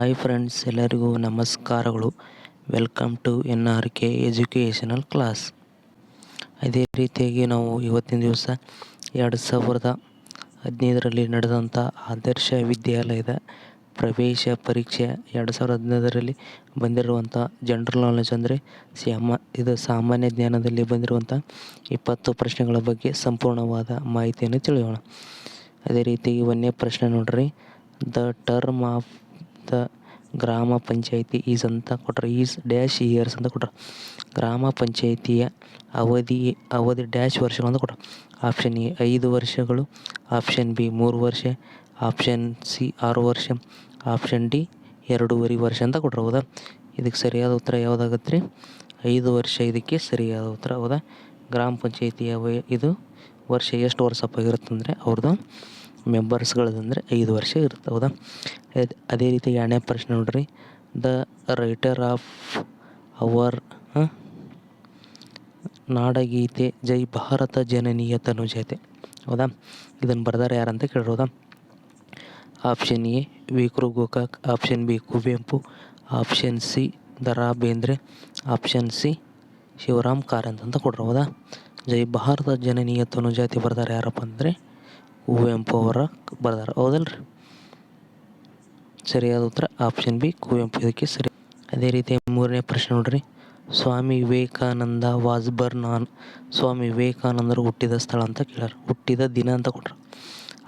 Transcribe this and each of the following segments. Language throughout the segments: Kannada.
ಹಾಯ್ ಫ್ರೆಂಡ್ಸ್ ಎಲ್ಲರಿಗೂ ನಮಸ್ಕಾರಗಳು. Welcome to N R K educational class ಅದೇ ರೀತಿಯಾಗಿ ನಾವು ಇವತ್ತಿನ ದಿವಸ ಎರಡು ಸಾವಿರದ ಹದಿನೈದರಲ್ಲಿ ನಡೆದಂಥ ಆದರ್ಶ ವಿದ್ಯಾಲಯದ ಪ್ರವೇಶ ಪರೀಕ್ಷೆ ಎರಡು ಸಾವಿರದ ಹದಿನೈದರಲ್ಲಿ ಬಂದಿರುವಂಥ ಜನರಲ್ ನಾಲೆಜ್ ಅಂದರೆ ಸ್ಯಾಮ ಇದು ಸಾಮಾನ್ಯ ಜ್ಞಾನದಲ್ಲಿ ಬಂದಿರುವಂಥ ಇಪ್ಪತ್ತು ಪ್ರಶ್ನೆಗಳ ಬಗ್ಗೆ ಸಂಪೂರ್ಣವಾದ ಮಾಹಿತಿಯನ್ನು ತಿಳಿಯೋಣ. ಅದೇ ರೀತಿ ಒಂದೇ ಪ್ರಶ್ನೆ ನೋಡ್ರಿ. ದ ಟರ್ಮ್ ಆಫ್ ದ ಗ್ರಾಮ ಪಂಚಾಯಿತಿ ಈಸ್ ಅಂತ ಕೊಟ್ರೆ, ಈಸ್ ಡ್ಯಾಶ್ ಇಯರ್ಸ್ ಅಂತ ಕೊಟ್ರೆ. ಗ್ರಾಮ ಪಂಚಾಯಿತಿಯ ಅವಧಿ ಅವಧಿ ಡ್ಯಾಶ್ ವರ್ಷಗಳು ಅಂತ ಕೊಟ್ರೆ. ಆಪ್ಷನ್ ಎ, ಐದು ವರ್ಷಗಳು. ಆಪ್ಷನ್ ಬಿ, ಮೂರು ವರ್ಷ. ಆಪ್ಷನ್ ಸಿ, ಆರು ವರ್ಷ. ಆಪ್ಷನ್ ಡಿ, ಎರಡೂವರೆ ವರ್ಷ ಅಂತ ಕೊಟ್ರೆ, ಹೌದಾ? ಇದಕ್ಕೆ ಸರಿಯಾದ ಉತ್ತರ ಯಾವುದಾಗತ್ತೆ ರೀ? ಐದು ವರ್ಷ ಇದಕ್ಕೆ ಸರಿಯಾದ ಉತ್ತರ, ಹೌದಾ? ಗ್ರಾಮ ಪಂಚಾಯಿತಿಯ ವಯ ಇದು ವರ್ಷ ಎಷ್ಟು ವರ್ಷಪ್ಪ ಇರುತ್ತಂದರೆ ಅವ್ರದ್ದು? ಮೆಂಬರ್ಸ್ಗಳದಂದರೆ ಐದು ವರ್ಷ ಇರುತ್ತೆ, ಹೌದಾ? ಅದೇ ರೀತಿ ಎರಡನೇ ಪ್ರಶ್ನೆ ನೋಡಿರಿ. ದ ರೈಟರ್ ಆಫ್ ಅವರ್ ನಾಡಗೀತೆ ಜೈ ಭಾರತ ಜನನೀಯ ತನುಜಾತೆ ಹೌದಾ? ಇದನ್ನು ಬರ್ದಾರೆ ಯಾರಂತ ಕೇಳಿರೋದಾ option A ವಿಕ್ರು Gokak option B Kuvempu option C Da Ra Bendre option C Shivaram Karanth ಅಂತ ಕೊಡ್ರಿ, ಹೌದಾ? ಜೈ ಭಾರತ ಜನನೀಯ ತನುಜಾತಿ ಬರ್ದಾರೆ ಯಾರಪ್ಪ ಅಂದರೆ ಕುವೆಂಪು ಅವರ ಬರ್ದಾರ. ಹೌದಲ್ರಿ? ಸರಿಯಾದ ಉತ್ತರ ಆಪ್ಷನ್ ಬಿ ಕುವೆಂಪು ಇದಕ್ಕೆ ಸರಿ. ಅದೇ ರೀತಿ ಮೂರನೇ ಪ್ರಶ್ನೆ ನೋಡ್ರಿ. Swami Vivekananda was born on Swami ವಿವೇಕಾನಂದರು ಹುಟ್ಟಿದ ಸ್ಥಳ ಅಂತ ಕೇಳ್ಯಾರ. ಹುಟ್ಟಿದ ದಿನ ಅಂತ ಕೊಟ್ರು.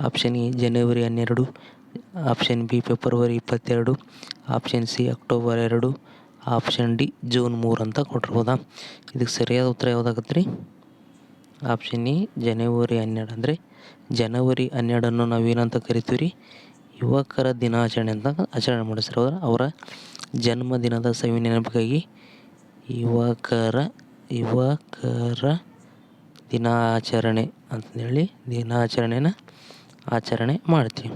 ಆಪ್ಷನ್ ಎ, ಜನವರಿ ಹನ್ನೆರಡು. ಆಪ್ಷನ್ ಬಿ ಫೆಬ್ರವರಿ ಇಪ್ಪತ್ತೆರಡು. ಆಪ್ಷನ್ ಸಿ ಅಕ್ಟೋಬರ್ ಎರಡು. ಆಪ್ಷನ್ ಡಿ ಜೂನ್ ಮೂರು ಅಂತ ಕೊಟ್ರು. ಹೌದಾ? ಇದಕ್ಕೆ ಸರಿಯಾದ ಉತ್ತರ ಯಾವುದಾಗತ್ತೆ ರೀ ಆಪ್ಷನ್ ಇ ಜನವರಿ ಹನ್ನೆರಡು. ಅಂದರೆ ಜನವರಿ ಹನ್ನೆರಡನ್ನು ನಾವೇನಂತ ಕರಿತೀವಿ ರೀ ಯುವಕರ ದಿನಾಚರಣೆ ಅಂತ ಆಚರಣೆ ಮಾಡಿಸ್ತಾರೆ ಅವರ ಅವರ ಜನ್ಮದಿನದ ಸವಿ ನೆನಪಿಗಾಗಿ ಯುವಕರ ಯುವಕರ ದಿನಾಚರಣೆ ಅಂತಂದೇಳಿ ದಿನಾಚರಣೆನ ಆಚರಣೆ ಮಾಡ್ತೀವಿ.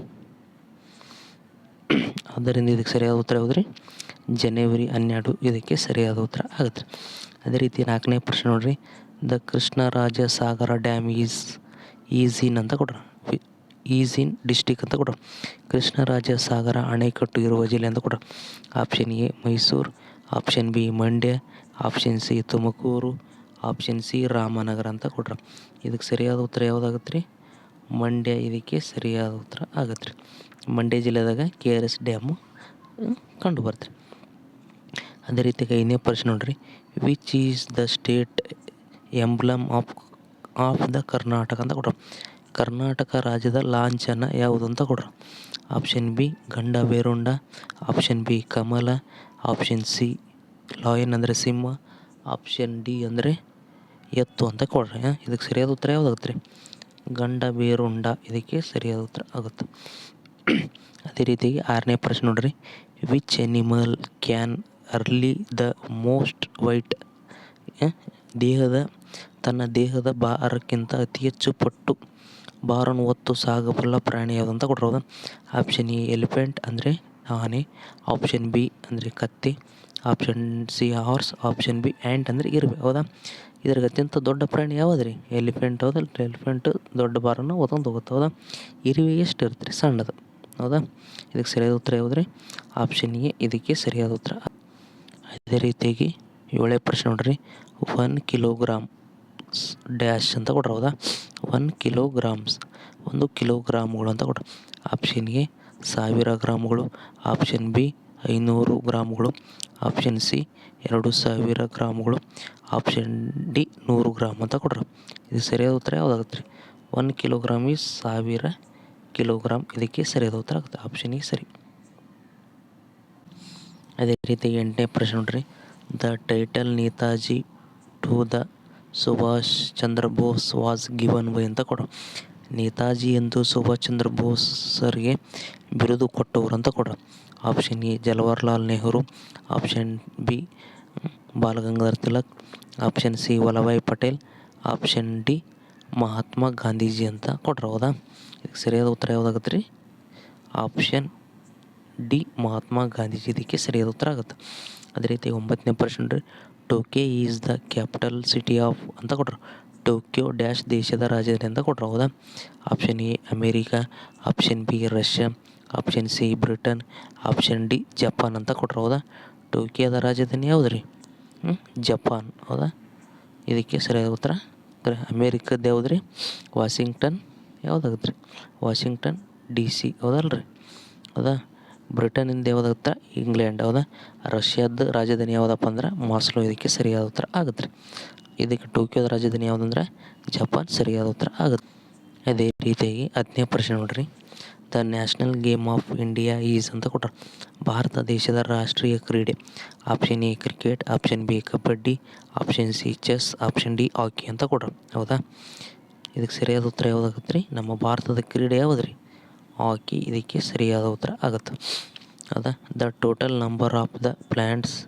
ಆದ್ದರಿಂದ ಇದಕ್ಕೆ ಸರಿಯಾದ ಉತ್ತರ ಯಾವುದ್ರಿ? ಜನವರಿ ಹನ್ನೆರಡು. ಇದಕ್ಕೆ ಸರಿಯಾದ ಉತ್ತರ ಆಗುತ್ತೆ. ಅದೇ ರೀತಿ ನಾಲ್ಕನೇ ಪ್ರಶ್ನೆ ನೋಡ್ರಿ. The Krishnaraja Sagara dam is is in ಅಂತ ಕೊಡ ಈಸ್ ಇನ್ ಡಿಸ್ಟಿಕ್ ಅಂತ ಕೊಡ್ರಿ ಕೃಷ್ಣರಾಜ ಸಾಗರ ಅಣೆಕಟ್ಟು ಇರುವ ಜಿಲ್ಲೆ ಅಂತ ಕೊಡ option A, Mysuru. Option B, Mandya. Option C, Tumakuru. Option C, Ramanagara ಅಂತ ಕೊಟ್ರ. ಇದಕ್ಕೆ ಸರಿಯಾದ ಉತ್ತರ ಯಾವುದಾಗತ್ತೆ ರೀ ಮಂಡ್ಯ. ಇದಕ್ಕೆ ಸರಿಯಾದ ಉತ್ತರ ಆಗತ್ತೆ ರೀ ಮಂಡ್ಯ ಜಿಲ್ಲೆದಾಗ ಕೆ ಆರ್ ಎಸ್ ಡ್ಯಾಮು ಕಂಡು ಬರ್ತೀರಿ ಅದೇ ರೀತಿ ಐದನೇ ಪ್ರಶ್ನೆ ನೋಡ್ರಿ. Which is the state emblem of of the Karnataka ಅಂತ ಕೊಟ್ರು. ಕರ್ನಾಟಕ ರಾಜ್ಯದ ಲಾಂಛನ ಯಾವುದು ಅಂತ ಕೊಟ್ರು. Option B, Gandaberunda. Option B, ಕಮಲ. ಆಪ್ಷನ್ ಸಿ, ಲಾಯನ್ ಅಂದರೆ ಸಿಂಹ. ಆಪ್ಷನ್ ಡಿ ಅಂದರೆ ಎತ್ತು ಅಂತ ಕೊಡ್ರಿ ಇದಕ್ಕೆ ಸರಿಯಾದ ಉತ್ತರ ಯಾವುದಾಗುತ್ತೆ ರೀ? ಗಂಡ ಬೇರುಂಡ. ಇದಕ್ಕೆ ಸರಿಯಾದ ಉತ್ತರ ಆಗುತ್ತೆ. ಅದೇ ರೀತಿಯಾಗಿ ಆರನೇ ಪ್ರಶ್ನೆ ನೋಡ್ರಿ. Which animal can carry the most weight ದೇಹದ ತನ್ನ ದೇಹದ ಭಾರಕ್ಕಿಂತ ಅತಿ ಹೆಚ್ಚು ಪಟ್ಟು ಭಾರವನ್ನು ಹೊತ್ತು ಸಾಗಬಲ್ಲ ಪ್ರಾಣಿ ಯಾವುದು ಅಂತ ಆಪ್ಷನ್ ಎ ಎಲಿಫೆಂಟ್ ಅಂದರೆ ಆನೆ. ಆಪ್ಷನ್ ಬಿ ಅಂದರೆ ಕತ್ತೆ. Option C horse option B ant ಅಂದರೆ ಇರುವೆ, ಹೌದಾ? ಇದ್ರಾಗ ಅತ್ಯಂತ ದೊಡ್ಡ ಪ್ರಾಣಿ ಯಾವುದು ರೀ ಎಲಿಫೆಂಟ್ ಹೌದಲ್ಲ ಎಲಿಫೆಂಟ್ ದೊಡ್ಡ ಭಾರನ ಹೊತ್ತೊಂದು ಹೋಗುತ್ತೆ, ಹೌದಾ? ಇರುವೆ ಎಷ್ಟು ಇರುತ್ತೆ ಸಣ್ಣದು, ಹೌದಾ? ಇದಕ್ಕೆ ಸರಿಯಾದ ಉತ್ತರ ಯಾವುದು ರೀ ಆಪ್ಷನ್ ಎ ಇದಕ್ಕೆ ಸರಿಯಾದ ಉತ್ತರ. ಅದೇ ರೀತಿಯಾಗಿ ಏಳೇ ಪ್ರಶ್ನೆ ನೋಡ್ರಿ. ಒನ್ ಕಿಲೋಗ್ರಾಮ್ ಡ್ಯಾಶ್ ಅಂತ ಕೊಟ್ರೆ ಹೌದಾ? ಒನ್ ಕಿಲೋಗ್ರಾಮ್ಸ್ ಒಂದು ಕಿಲೋಗ್ರಾಮ್ಗಳು ಅಂತ ಕೊಟ್ರೆ. ಆಪ್ಷನ್ ಎ, ಸಾವಿರ ಗ್ರಾಮ್ಗಳು. ಆಪ್ಷನ್ ಬಿ, ಐನೂರು ಗ್ರಾಮ್ಗಳು. ಆಪ್ಷನ್ ಸಿ, ಎರಡು ಸಾವಿರ ಗ್ರಾಮ್ಗಳು. ಆಪ್ಷನ್ ಡಿ, ನೂರು ಗ್ರಾಮ್ ಅಂತ ಕೊಟ್ರೆ. ಇದು ಸರಿಯಾದ ಉತ್ತರ ಯಾವುದಾಗುತ್ತೆ ರೀ? ಒನ್ ಕಿಲೋಗ್ರಾಮ್ ಈಸ್ ಸಾವಿರ ಕಿಲೋಗ್ರಾಮ್ ಇದಕ್ಕೆ ಸರಿಯಾದ ಉತ್ತರ ಆಗುತ್ತೆ. ಆಪ್ಷನ್ ಈ ಸರಿ. ಅದೇ ರೀತಿ ಎಂಟನೇ ಪ್ರಶ್ನೆ ನೋಡ್ರಿ. The title Netaji to the Subhash Chandra Bose was given by ಅಂತ ಕೊಡು. ನೇತಾಜಿ ಎಂದು ಸುಭಾಷ್ ಚಂದ್ರ ಬೋಸ್ ಸರ್ಗೆ ಬಿರುದು ಕೊಟ್ಟವರು ಅಂತ ಕೊಡು. Option A, Jawaharlal Nehru. Option B, Balagangadhar Tilak. Option C, Vallabhbhai Patel. Option D, Mahatma Gandhiji ಅಂತ ಕೊಟ್ರ ಹೌದಾ? ಇದಕ್ಕೆ ಸರಿಯಾದ ಉತ್ತರ ಯಾವುದಾಗತ್ತೆ ರೀ? Option D, Mahatma Gandhiji. ಇದಕ್ಕೆ ಸರಿಯಾದ ಉತ್ತರ ಆಗುತ್ತೆ. ಅದೇ ರೀತಿ ಒಂಬತ್ತನೇ ಪ್ರಶ್ನೆ ರೀ Tokyo is the capital city of ಅಂತ ಕೊಟ್ರು. ಟೋಕಿಯೋ ಡ್ಯಾಶ್ ದೇಶದ ರಾಜಧಾನಿ ಅಂತ ಕೊಟ್ರು. ಹೌದಾ? Option A America. Option B Russia. Option C Britain. Option D Japan ಅಂತ ಕೊಟ್ರು. ಹೌದಾ? ಟೋಕಿಯೋದ ರಾಜಧಾನಿ ಯಾವುದು ರೀ ಜಪಾನ್. ಹೌದಾ? ಇದಕ್ಕೆ ಸರಿಯಾದ ಉತ್ತರ? ಅಮೇರಿಕದ ಯಾವ್ದು ರೀ ವಾಷಿಂಗ್ಟನ್. ಯಾವುದಾಗುತ್ತೆ? ರೀ ವಾಷಿಂಗ್ಟನ್ ಡಿ ಸಿ. ಹೌದಲ್ಲ ರೀ ಹೌದಾ? ಬ್ರಿಟನಿಂದ ಯಾವುದಾಗುತ್ತೆ? ಇಂಗ್ಲೆಂಡ್ ಹೌದಾ? ರಷ್ಯಾದ ರಾಜಧಾನಿ ಯಾವುದಪ್ಪ ಅಂದ್ರೆ ಮಾಸ್ಲೋ. ಇದಕ್ಕೆ ಸರಿಯಾದ ಉತ್ತರ ಆಗುತ್ತೆ ರೀ ಇದಕ್ಕೆ ಟೋಕಿಯೋದ ರಾಜಧಾನಿ ಯಾವುದಂದ್ರೆ ಜಪಾನ್ ಸರಿಯಾದ ಉತ್ತರ ಆಗುತ್ತೆ ಅದೇ ರೀತಿಯಾಗಿ ಹತ್ತನೇ ಪ್ರಶ್ನೆ ನೋಡ್ರಿ. The national game of India is ಅಂತ ಕೊಟ್ಟರು. ಭಾರತ ದೇಶದ ರಾಷ್ಟ್ರೀಯ ಕ್ರೀಡೆ. Option A cricket, option B kabaddi, option C chess, option D hockey ಅಂತ ಕೊಟ್ಟರು. ಹೌದಾ? ಇದಕ್ಕೆ ಸರಿಯಾದ ಉತ್ತರ ಯಾವುದಾಗತ್ತೆ ರೀ ನಮ್ಮ ಭಾರತದ ಕ್ರೀಡೆ ಯಾವುದು ರೀ ಹಾಕಿ ಇದಕ್ಕೆ ಸರಿಯಾದ ಉತ್ತರ ಆಗುತ್ತೆ. ಅದ the total number of the plants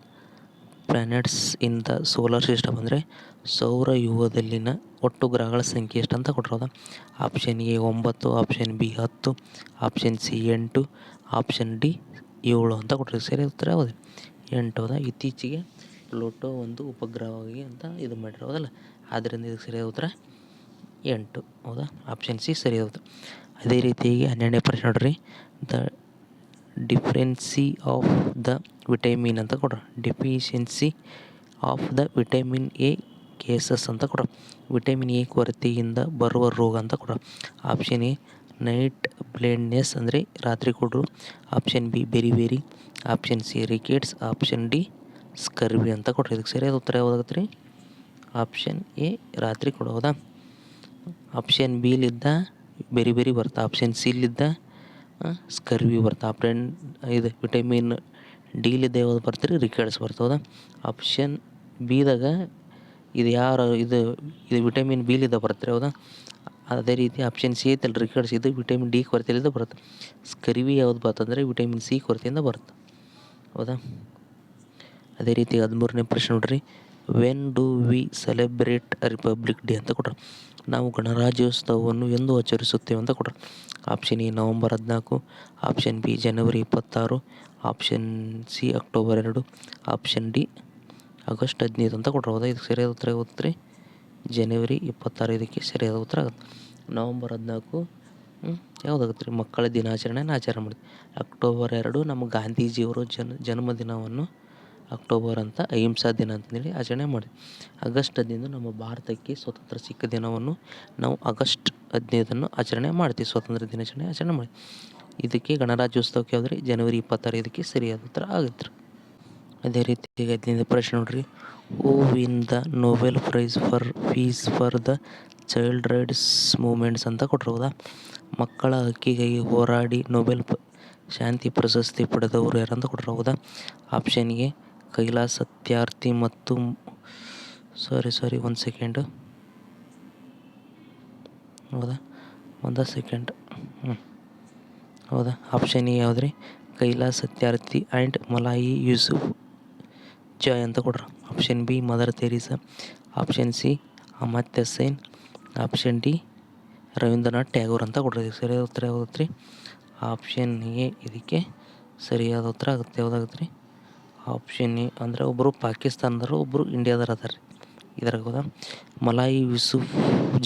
planets in the solar system ಅಂದರೆ ಸೌರವ್ಯೂಹದಲ್ಲಿನ ಒಟ್ಟು ಗ್ರಹಗಳ ಸಂಖ್ಯೆ ಎಷ್ಟು ಅಂತ ಕೊಟ್ಟಿರೋದು. ಆಪ್ಷನ್ ಎ ಒಂಬತ್ತು ಆಪ್ಷನ್ ಬಿ ಹತ್ತು ಆಪ್ಷನ್ ಸಿ ಎಂಟು ಆಪ್ಷನ್ ಡಿ ಏಳು ಅಂತ ಕೊಟ್ಟಿರೋದು. ಸರಿ, ಉತ್ತರ ಹೌದು. ಎಂಟು ಹೌದಾ? ಇತ್ತೀಚೆಗೆ ಪ್ಲೂಟೋ ಒಂದು ಉಪಗ್ರಹವಾಗಿ ಅಂತ ಇದು ಮಾಡಿರೋದಲ್ಲ. ಆದ್ದರಿಂದ ಇದಕ್ಕೆ ಸರಿಯಾದ ಉತ್ತರ ಎಂಟು ಹೌದಾ? ಆಪ್ಷನ್ ಸಿ ಸರಿಯಾದ ಉತ್ತರ. ಅದೇ ರೀತಿಯಾಗಿ ಹನ್ನೆರಡನೇ ಪ್ರಶ್ನೆ ನೋಡ್ರಿ. The deficiency of the vitamin ಅಂತ ಕೊಡ್ರಿ. Deficiency of the vitamin A causes ಅಂತ ಕೊಡ ವಿಟಮಿನ್ ಎ ಕೊರತೆಯಿಂದ ಬರುವ ರೋಗ ಅಂತ ಕೊಡ ಆಪ್ಷನ್ ಎ, ನೈಟ್ ಬ್ಲೈಂಡ್ನೆಸ್ ಅಂದರೆ ರಾತ್ರಿ ಕೊಡ್ರು. Option B, beri beri. Option C, rickets. Option D, scurvy ಅಂತ ಕೊಡ್ರಿ. ಇದಕ್ಕೆ ಸರಿಯಾದ ಉತ್ತರ ಯಾವುದಾಗುತ್ತೆ ರೀ? ಆಪ್ಷನ್ ಎ, ರಾತ್ರಿ ಕೊಡೋದಾ ಆಪ್ಷನ್ ಬಿಲಿದ್ದ ಬೆರಿ ಬೇರೆ ಬರ್ತಾ ಆಪ್ಷನ್ ಸಿಲಿದ್ದ ಸ್ಕರ್ವಿ ಬರ್ತಾ ಆಪ್ಷನ್ ಇದು ವಿಟಮಿನ್ ಡಿಲಿದ್ದ ಯಾವ್ದು ಬರ್ತೀರಿ? ರಿಕಾರ್ಡ್ಸ್ ಬರ್ತದ ಆಪ್ಷನ್ ಬಿದಾಗ ಇದು ಯಾರು, ಇದು ಇದು ವಿಟಮಿನ್ ಬಿಲಿದ್ದ ಬರ್ತಾರೆ, ಹೌದಾ? ಅದೇ ರೀತಿ ಆಪ್ಷನ್ ಸಿ ಐತಲ್ಲ ರಿಕಾರ್ಡ್ಸ್ ಇದು ವಿಟಮಿನ್ ಡಿ ಕೊರತೆಯಿಂದ ಬರುತ್ತೆ. ಸ್ಕರ್ವಿ ಯಾವ್ದು ಬರ್ತಂದರೆ ವಿಟಮಿನ್ ಸಿ ಕೊರತೆಯಿಂದ ಬರುತ್ತೆ. ಹೌದಾ? ಅದೇ ರೀತಿ ಹದಿಮೂರನೇ ಪ್ರಶ್ನೆ ನೋಡ್ರಿ. When do we celebrate republic day ಅಂತ ಕೊಟ್ಟರು ನಾವು ಗಣರಾಜ್ಯೋತ್ಸವವನ್ನು ಎಂದು ಆಚರಿಸುತ್ತೇವೆ ಅಂತ ಕೊಟ್ಟರು ಆಪ್ಷನ್ ಎ ನವಂಬರ್ ಹದಿನಾಲ್ಕು ಆಪ್ಷನ್ ಬಿ ಜನವರಿ ಇಪ್ಪತ್ತಾರು ಆಪ್ಷನ್ ಸಿ ಅಕ್ಟೋಬರ್ ಎರಡು ಆಪ್ಷನ್ ಡಿ ಆಗಸ್ಟ್ ಹದಿನೈದು ಅಂತ ಕೊಟ್ರು. ಹೌದಾ? ಇದಕ್ಕೆ ಸರಿಯಾದ ಉತ್ತರ ಯಾವತ್ತು ರೀ ಜನವರಿ ಇಪ್ಪತ್ತಾರು, ಇದಕ್ಕೆ ಸರಿಯಾದ ಉತ್ತರ ಆಗುತ್ತೆ. ನವಂಬರ್ ಹದಿನಾಲ್ಕು ಯಾವುದಾಗುತ್ತೆ ರೀ? ಮಕ್ಕಳ ದಿನಾಚರಣೆಯನ್ನು ಆಚರಣೆ ಮಾಡಿದ್ವಿ ಅಕ್ಟೋಬರ್ ಎರಡು, ನಮ್ಮ ಗಾಂಧೀಜಿಯವರು ಜನ್, ಜನ್ಮದಿನವನ್ನು ಅಕ್ಟೋಬರ್ ಅಂತ ಅಹಿಂಸಾ ದಿನ ಅಂತಂದೇಳಿ ಆಚರಣೆ ಮಾಡಿ ಆಗಸ್ಟ್ ಹದಿನೈದು ನಮ್ಮ ಭಾರತಕ್ಕೆ ಸ್ವತಂತ್ರ ಸಿಕ್ಕ ದಿನವನ್ನು ನಾವು ಆಗಸ್ಟ್ ಹದಿನೈದನ್ನು ಆಚರಣೆ ಮಾಡ್ತೀವಿ. ಸ್ವಾತಂತ್ರ್ಯ ದಿನಾಚರಣೆ ಆಚರಣೆ ಮಾಡಿ ಇದಕ್ಕೆ ಗಣರಾಜ್ಯೋತ್ಸವಕ್ಕೆ ಯಾವುದ್ರಿ ಜನವರಿ ಇಪ್ಪತ್ತಾರು ಇದಕ್ಕೆ ಸರಿಯಾದ ಉತ್ತರ ಆಗುತ್ತೆ. ಅದೇ ರೀತಿ ಹದಿನೈದು ಪ್ರಶ್ನೆ ನೋಡ್ರಿ. The Nobel prize for peace for the child rights movements ಅಂತ ಕೊಟ್ಟಿರೋದಾ ಮಕ್ಕಳ ಹಕ್ಕಿಗಾಗಿ ಹೋರಾಡಿ ನೊಬೆಲ್ ಶಾಂತಿ ಪ್ರಶಸ್ತಿ ಪಡೆದವರು ಯಾರಂತ ಕೊಟ್ಟಿರೋದಾ ಹೌದಾ? ಆಪ್ಷನ್ ಎ ಕೈಲಾಸ್ ಸತ್ಯಾರ್ಥಿ ಮತ್ತು ಸಾರಿ ಸಾರಿ ಒಂದು ಸೆಕೆಂಡು ಹೌದಾ? ಒಂದು ಸೆಕೆಂಡ್ ಹ್ಞೂ ಹೌದಾ? ಆಪ್ಷನ್ ಎ ಯಾವ್ದು ರೀ ಕೈಲಾಸ್ ಸತ್ಯಾರ್ಥಿ ಆ್ಯಂಡ್ ಮಲಾಯಿ ಯೂಸುಫ್. ಜಾಯ್ ಅಂತ ಕೊಡ್ರಿ. Option B Mother Teresa option C Amartya Sen. Option D, Rabindranath Tagore ಅಂತ ಕೊಡ್ರಿ. ಸರಿಯಾದ ಉತ್ತರ ಯಾವ್ದು ರೀ ಆಪ್ಷನ್ ಎ, ಇದಕ್ಕೆ ಸರಿಯಾದ ಉತ್ತರ ಆಗುತ್ತೆ. ಯಾವುದಾಗುತ್ತೆ ರೀ? ಆಪ್ಷನ್ ಎ ಅಂದರೆ ಒಬ್ಬರು ಪಾಕಿಸ್ತಾನದವರು ಒಬ್ಬರು ಇಂಡಿಯಾದವ್ರು ಅದಾರ ರೀ ಇದ್ರಾಗ ಹೌದಾ. ಮಲಾಯಿ ಯೂಸುಫ್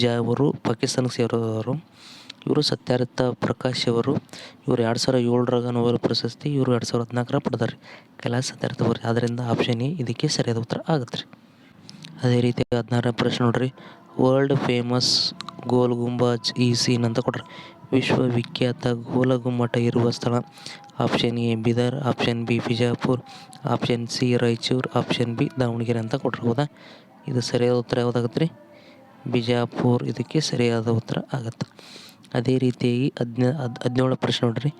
ಜಾ ಅವರು ಪಾಕಿಸ್ತಾನಕ್ಕೆ ಸೇರಿದವರು. ಇವರು ಸತ್ಯಾರ್ಥ ಪ್ರಕಾಶ್ ಅವರು. ಇವರು ಎರಡು ಸಾವಿರ ಏಳರಾಗ ನೋಬೆಲ್ ಪ್ರಶಸ್ತಿ, ಇವರು ಎರಡು ಸಾವಿರದ ಹದಿನಾಲ್ಕರ ಪಡೆದಾರೆ ಕೈಲಾಸ ಸತ್ಯಾರ್ಥ ಅವರು ಆದ್ದರಿಂದ ಆಪ್ಷನ್ ಎ ಇದಕ್ಕೆ ಸರಿಯಾದ ಉತ್ತರ ಆಗುತ್ತೆ ರೀ ಅದೇ ರೀತಿ ಹದಿನಾರನೇ ಪ್ರಶ್ನೆ ನೋಡ್ರಿ. ವರ್ಲ್ಡ್ ಫೇಮಸ್ ಗೋಲ್ ಗುಂಬಾಜ್ ಈ ಸೀನ್ ಅಂತ ಕೊಟ್ರಿ. ವಿಶ್ವವಿಖ್ಯಾತ ಗೋಲಗುಮ್ಮಟ ಇರುವ ಸ್ಥಳ. Option A Bidar. Option B Bijapur. Option C Raichur. Option B Davangere ಅಂತ ಕೊಟ್ಟಿರ್ಬೋದ ಇದು ಸರಿಯಾದ ಉತ್ತರ ಯಾವುದಾಗುತ್ತೆ ರೀ ಬಿಜಾಪುರ್. ಇದಕ್ಕೆ ಸರಿಯಾದ ಉತ್ತರ ಆಗುತ್ತೆ. ಅದೇ ರೀತಿಯಾಗಿ ಹದಿನ, ಹದ್ ಹದಿನೇಳು ಪ್ರಶ್ನೆ ನೋಡ್ರಿ.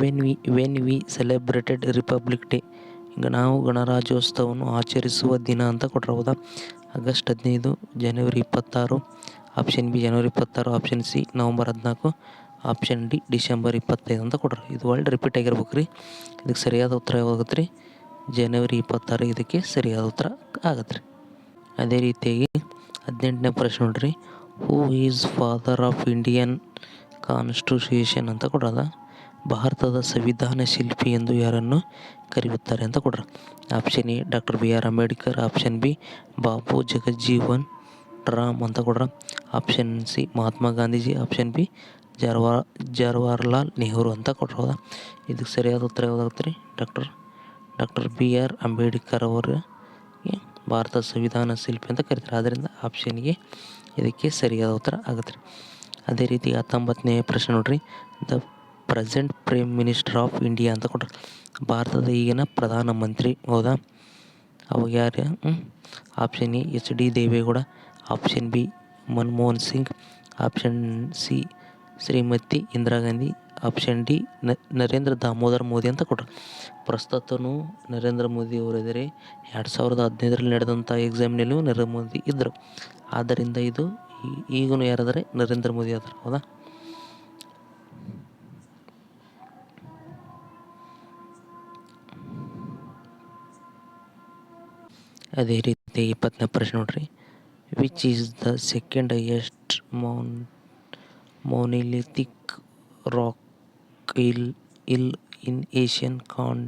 When we when we celebrated republic day ಈಗ ನಾವು ಗಣರಾಜ್ಯೋತ್ಸವವನ್ನು ಆಚರಿಸುವ ದಿನ ಅಂತ ಕೊಟ್ಟಿರ್ಬೋದ ಆಗಸ್ಟ್ ಹದಿನೈದು ಜನವರಿ ಇಪ್ಪತ್ತಾರು. ಆಪ್ಷನ್ ಬಿ ಜನವರಿ ಇಪ್ಪತ್ತಾರು. ಆಪ್ಷನ್ ಸಿ ನವಂಬರ್ ಹದಿನಾಲ್ಕು. ಆಪ್ಷನ್ ಡಿ ಡಿಸೆಂಬರ್ ಇಪ್ಪತ್ತೈದು ಅಂತ ಕೊಡ್ರಿ. ಇದು ಒಳ್ಳೆ ರಿಪೀಟ್ ಆಗಿರ್ಬೇಕು ರೀ ಇದಕ್ಕೆ ಸರಿಯಾದ ಉತ್ತರ ಯಾವಾಗುತ್ತೆ ರೀ ಜನವರಿ ಇಪ್ಪತ್ತಾರು ಇದಕ್ಕೆ ಸರಿಯಾದ ಉತ್ತರ ಆಗತ್ತೆ ರೀ ಅದೇ ರೀತಿಯಾಗಿ ಹದಿನೆಂಟನೇ ಪ್ರಶ್ನೆ ನೋಡ್ರಿ. Who is father of Indian constitution ಅಂತ ಕೊಡೋದ ಭಾರತದ ಸಂವಿಧಾನ ಶಿಲ್ಪಿ ಎಂದು ಯಾರನ್ನು ಕರೆಯುತ್ತಾರೆ ಅಂತ ಕೊಡ್ರ. Option A doctor B R Ambedkar option B Babu Jagjivan Ram ಅಂತ ಕೊಡ್ರ. Option C Mahatma Gandhiji option B Jawahar Jawaharlal Nehru ಅಂತ ಕೊಟ್ರು ಹೌದಾ ಇದಕ್ಕೆ ಸರಿಯಾದ ಉತ್ತರ ಯಾವುದಾಗುತ್ತೆ ರೀ? Doctor doctor B R Ambedkar ಅವರು. ಭಾರತ ಸಂವಿಧಾನ ಶಿಲ್ಪಿ ಅಂತ ಕರೀತಾರೆ. ಆದ್ದರಿಂದ ಆಪ್ಷನ್ಗೆ ಇದಕ್ಕೆ ಸರಿಯಾದ ಉತ್ತರ ಆಗುತ್ತೆ ರೀ. ಅದೇ ರೀತಿ ಹತ್ತೊಂಬತ್ತನೇ ಪ್ರಶ್ನೆ ನೋಡಿರಿ. The present prime minister of India ಅಂತ ಕೊಟ್ಟರು ಭಾರತದ ಈಗಿನ ಪ್ರಧಾನಮಂತ್ರಿ ಹೌದಾ? ಅವಾಗ ಯಾರು? Option A H D Deve Gowda option B Manmohan Singh option C Shrimati Indira Gandhi option D Narendra Damodar Modi ಅಂತ ಕೊಟ್ಟರು ಪ್ರಸ್ತುತನೂ ನರೇಂದ್ರ ಮೋದಿ ಅವರಿದ್ದಾರೆ ಎರಡು ಸಾವಿರದ ಹದಿನೈದರಲ್ಲಿ ನಡೆದಂಥ ಎಕ್ಸಾಮ್ನಲ್ಲೂ ನರೇಂದ್ರ ಮೋದಿ ಇದ್ದರು ಆದ್ದರಿಂದ ಇದು ಈಗೂ ಯಾರಾದರೆ ನರೇಂದ್ರ ಮೋದಿ ಆದರು, ಹೌದಾ? ಅದೇ ರೀತಿ ಇಪ್ಪತ್ತನೇ ಪ್ರಶ್ನೆ ನೋಡ್ರಿ. Which is the second highest Moun monolithic rock ಇಲ್ ಇಲ್ ಇನ್ ಏಷ್ಯನ್ ಕಾನ್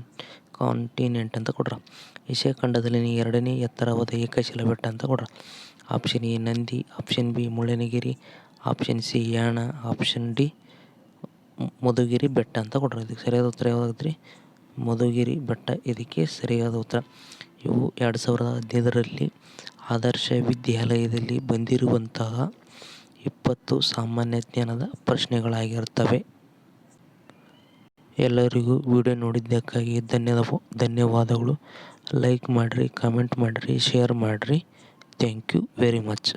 ಕಾಂಟಿನೆಂಟ್ ಅಂತ ಕೊಡ್ರ. ಏಷ್ಯಾ ಖಂಡದಲ್ಲಿ ಎರಡನೇ ಎತ್ತರವಾದ ಏಕಶಿಲಾ ಬೆಟ್ಟ ಅಂತ ಕೊಡ್ರ. Option A Nandi. Option B Mullayanagiri option C Yana. Option D Madhugiri ಬೆಟ್ಟ ಅಂತ ಕೊಡ್ರ. ಇದಕ್ಕೆ ಸರಿಯಾದ ಉತ್ತರ ಯಾವುದಾಗುತ್ತೆ ಮಧುಗಿರಿ ಬೆಟ್ಟ. ಇದಕ್ಕೆ ಸರಿಯಾದ ಉತ್ತರ. ಇವು ಎರಡು ಸಾವಿರದ ಹದಿನೈದರಲ್ಲಿ ಆದರ್ಶ ವಿದ್ಯಾಲಯದಲ್ಲಿ ಬಂದಿರುವಂತಹ ಇಪ್ಪತ್ತು ಸಾಮಾನ್ಯ ಜ್ಞಾನದ ಪ್ರಶ್ನೆಗಳಾಗಿರುತ್ತವೆ. ಎಲ್ಲರಿಗೂ ವಿಡಿಯೋ ನೋಡಿದ್ದಕ್ಕಾಗಿ ಧನ್ಯವಾದ, ಧನ್ಯವಾದಗಳು. ಲೈಕ್ ಮಾಡಿರಿ, ಕಮೆಂಟ್ ಮಾಡಿರಿ, ಶೇರ್ ಮಾಡಿರಿ. Thank you very much.